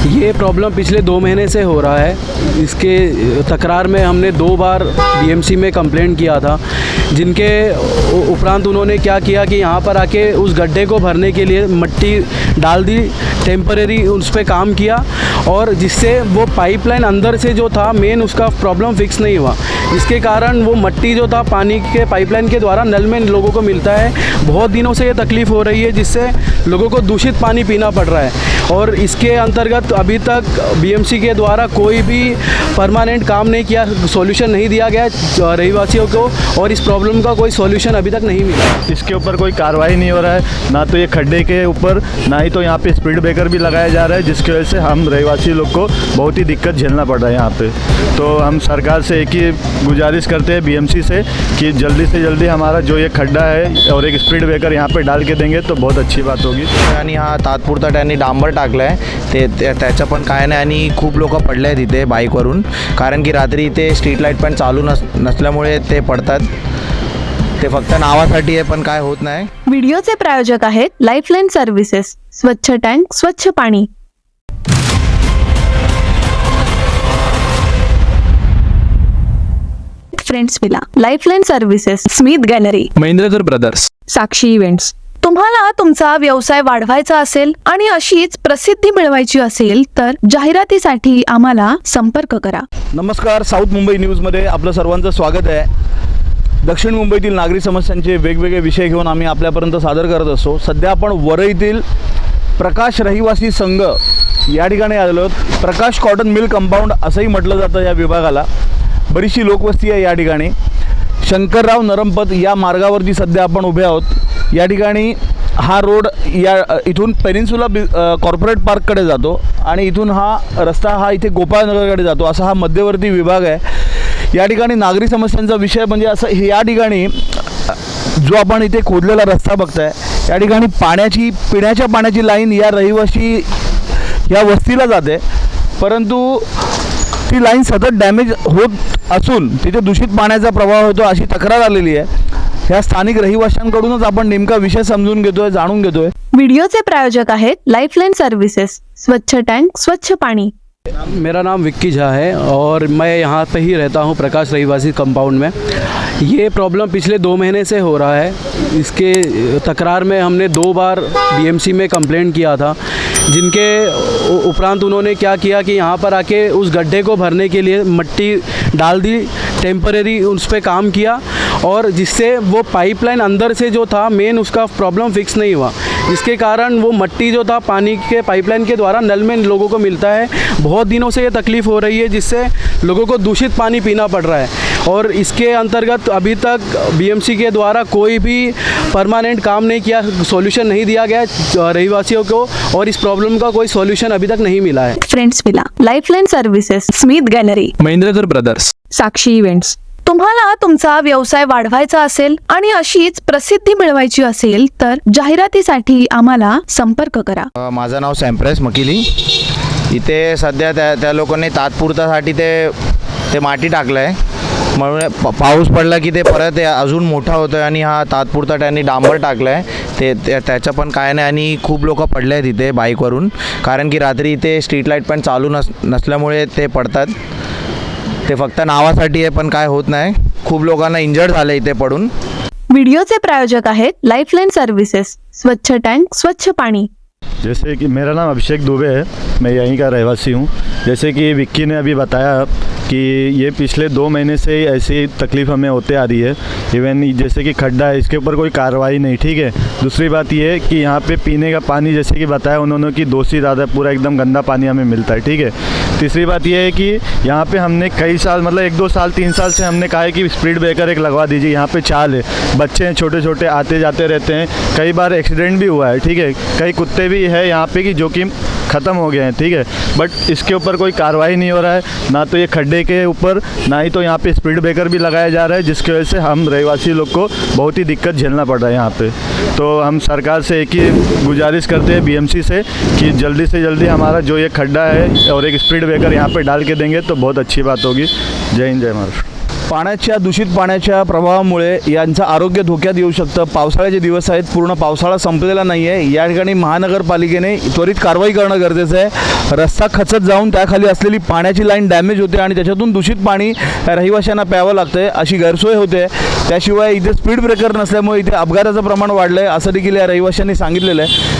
ये प्रॉब्लम पिछले दो महीने से हो रहा है। इसके तकरार में हमने दो बार डीएमसी में कंप्लेंट किया था। जिनके उपरांत उन्होंने क्या किया कि यहाँ पर आके उस गड्ढे को भरने के लिए मिट्टी डाल दी टेम्परेरी उस पर काम किया और जिससे वो पाइपलाइन अंदर से जो था मेन उसका प्रॉब्लम फिक्स नहीं हुआ। इसके कारण वो मट्टी जो था, पानी के पाइपलाइन के द्वारा नल में लोगों को मिलता है। बहुत दिनों से ये तकलीफ़ हो रही है, जिससे लोगों को दूषित पानी पीना पड़ रहा है। और इसके अंतर्गत अभी तक बीएमसी के द्वारा कोई भी परमानेंट काम नहीं किया सॉल्यूशन नहीं दिया गया, रहीवासियों को और इस प्रॉब्लम का कोई सॉल्यूशन अभी तक नहीं मिला। इसके ऊपर कोई कार्रवाई नहीं हो रहा है ना तो ये खड्डे के ऊपर ना ही तो यहाँ पे स्पीड ब्रेकर भी लगाया जा रहा है जिसकी वजह से हम रहवासी लोग को बहुत ही दिक्कत झेलना पड़ रहा है यहाँ पे। तो हम सरकार से एक ही गुजारिश करते हैं बीएमसी से कि जल्दी से जल्दी हमारा जो ये खड्डा है और एक स्पीड ब्रेकर यहाँ पे डाल के देंगे तो बहुत अच्छी बात होगी। आणि हा तात्पुरता त्यांनी डांबर टाकला आहे ते ते- त्याचं पण काय नाही आणि खूप लोक पडले आहेत इथे बाईकवरून कारण की रात्री इथे स्ट्रीट लाईट पण चालू नस नसल्यामुळे ते पडतात. ते फक्त नावासाठी आहे पण काय होत नाही. व्हिडिओचे प्रायोजक आहेत लाईफलाईन सर्व्हिसेस स्वच्छ टँक स्वच्छ पाणी. Friends villa lifeline services Smith gallery Mahendrakar brothers Sakshi events तुम्हाला तुमचा व्यवसाय वाढवायचा असेल आणि अशीच प्रसिद्धी मिळवायची असेल तर जाहिरातीसाठी आम्हाला संपर्क करा. नमस्कार साऊथ मुंबई न्यूजमध्ये आपलं सर्वांचं स्वागत आहे. दक्षिण मुंबईतील नागरी समस्यांचे वेगवेगळे विषय घेऊन आम्ही आपल्यापर्यंत सादर करत असतो. सध्या आपण वरईतील प्रकाश रहिवासी संघ या ठिकाणी आलेलो आहोत. प्रकाश कॉटन मिल कंपाऊंड असंही म्हटलं जातं या विभागाला. बरीचशी लोकवस्ती आहे या ठिकाणी. शंकरराव नरमपत या मार्गावरती सध्या आपण उभे आहोत. या ठिकाणी हा रोड या इथून पेनिन्सुला बि कॉर्पोरेट पार्ककडे जातो आणि इथून हा रस्ता हा इथे गोपाळनगरकडे जातो. असा हा मध्यवर्ती विभाग आहे. या ठिकाणी नागरी समस्यांचा विषय म्हणजे असं या ठिकाणी जो आपण इथे खोदलेला रस्ता बघताय या ठिकाणी पाण्याची पिण्याच्या पाण्याची लाईन या रहिवाशी या वस्तीला जाते. परंतु ती लाईन सतत डॅमेज होत असून तिथे दूषित पाण्याचा प्रवाह होतो अशी तक्रार आलेली आहे. ह्या स्थानिक रहिवाशांकडूनच आपण नेमका विषय समजून घेतोय जाणून घेतोय. व्हिडिओचे प्रायोजक आहेत लाईफलाईन सर्व्हिसेस स्वच्छ टँक स्वच्छ पाणी. मेरा नाम विक्की झा है और मैं यहाँ पे ही रहता हूँ प्रकाश रहीवासी कंपाउंड में। ये प्रॉब्लम पिछले दो महीने से हो रहा है। इसके तकरार में हमने दो बार बीएमसी में कंप्लेंट किया था, जिनके उपरांत उन्होंने क्या किया कि यहाँ पर आके उस गड्ढे को भरने के लिए मिट्टी डाल दी, टेम्परेरी उस पर काम किया। और जिससे वो पाइपलाइन अंदर से जो था मेन उसका प्रॉब्लम फिक्स नहीं हुआ। जिसके कारण वो मट्टी जो था पानी के पाइपलाइन के द्वारा नल में लोगों को मिलता है। बहुत दिनों से ये तकलीफ़ हो रही है जिससे लोगों को दूषित पानी पीना पड़ रहा है। और इसके अंतर्गत अभी तक बीएमसी के द्वारा कोई भी परमानेंट काम नहीं किया सॉल्यूशन नहीं दिया गया रहीवासियों को और इस प्रॉब्लम का कोई सॉल्यूशन अभी तक नहीं मिला है। Friends villa lifeline services Smith gallery Mahendrakar brothers Sakshi events तुम्हाला तुमचा व्यवसाय वाढवायचा असेल आणि अशीच प्रसिद्धी मिळवायची असेल तर जाहिरातीसाठी आम्हाला संपर्क करा. माझं नाव सॅम्प्रेस मकिली. इथे सध्या त्या त्या लोकांनी तात्पुरतासाठी ते ते माती टाकलं आहे म्हणून प- पाऊस पडला की ते परत अजून मोठा होतो आहे आणि हा तात्पुरता त्यांनी डांबर टाकला आहे ते ते- त्याचं पण काय नाही आणि खूप लोक पडले आहेत इथे बाईकवरून कारण की रात्री इथे स्ट्रीट लाइट पण चालू नस नसल्यामुळे ते पडतात. ते फक्त नावासाठी आहे पण काय होत नाही. खूप लोकांना इंजर्ड झालं इथे पडून. व्हिडिओचे प्रायोजक आहेत लाईफलाईन सर्व्हिसेस स्वच्छ टँक स्वच्छ पाणी. जैसे कि मेरा नाम अभिषेक दुबे है, मैं यहीं का रहवासी हूँ। जैसे कि विक्की ने अभी बताया कि ये पिछले दो महीने से ही ऐसी तकलीफ़ हमें होते आ रही है। इवन जैसे कि खड्डा है, इसके ऊपर कोई कार्रवाई नहीं, ठीक है? दूसरी बात ये है कि यहाँ पे पीने का पानी, जैसे कि बताया उन्होंने कि दोषी ज़्यादा पूरा एकदम गंदा पानी हमें मिलता है, ठीक है? तीसरी बात यह है कि यहाँ पे हमने कई साल मतलब एक दो साल, तीन साल से हमने कहा है कि स्पीड ब्रेकर एक लगवा दीजिए, यहाँ पे चाल है। बच्चे हैं छोटे छोटे आते जाते रहते हैं। कई बार एक्सीडेंट भी हुआ है, ठीक है? कई कुत्ते भी है यहाँ पे कि जो कि ख़त्म हो गए हैं, ठीक है? बट इसके ऊपर कोई कार्रवाई नहीं हो रहा है, ना तो ये खड्डे के ऊपर, ना ही तो यहाँ पे स्पीड ब्रेकर भी लगाया जा रहा है, जिसकी वजह से हम रहवासी लोग को बहुत ही दिक्कत झेलना पड़ रहा है यहाँ पे। तो हम सरकार से एक ही गुजारिश करते हैं बीएमसी से, कि जल्दी से जल्दी हमारा जो ये खड्डा है और एक स्पीड ब्रेकर यहाँ पर डाल के देंगे तो बहुत अच्छी बात होगी। जय हिंद, जय महाराष्ट्र। पाण्याच्या दूषित पाण्याच्या प्रभावामुळे यांचं आरोग्य धोक्यात येऊ शकतं. पावसाळ्याचे दिवस आहेत पूर्ण पावसाळा संपलेला नाही आहे या ठिकाणी महानगरपालिकेने त्वरित कारवाई करणं गरजेचं आहे. रस्ता खचत जाऊन त्याखाली असलेली पाण्याची लाईन डॅमेज होते आणि त्याच्यातून दूषित पाणी रहिवाशांना प्यावं लागतं अशी गैरसोय होते. त्याशिवाय इथे स्पीड ब्रेकर नसल्यामुळे इथे अपघाताचं प्रमाण वाढलं आहे असं देखील या रहिवाशांनी सांगितलेलं आहे.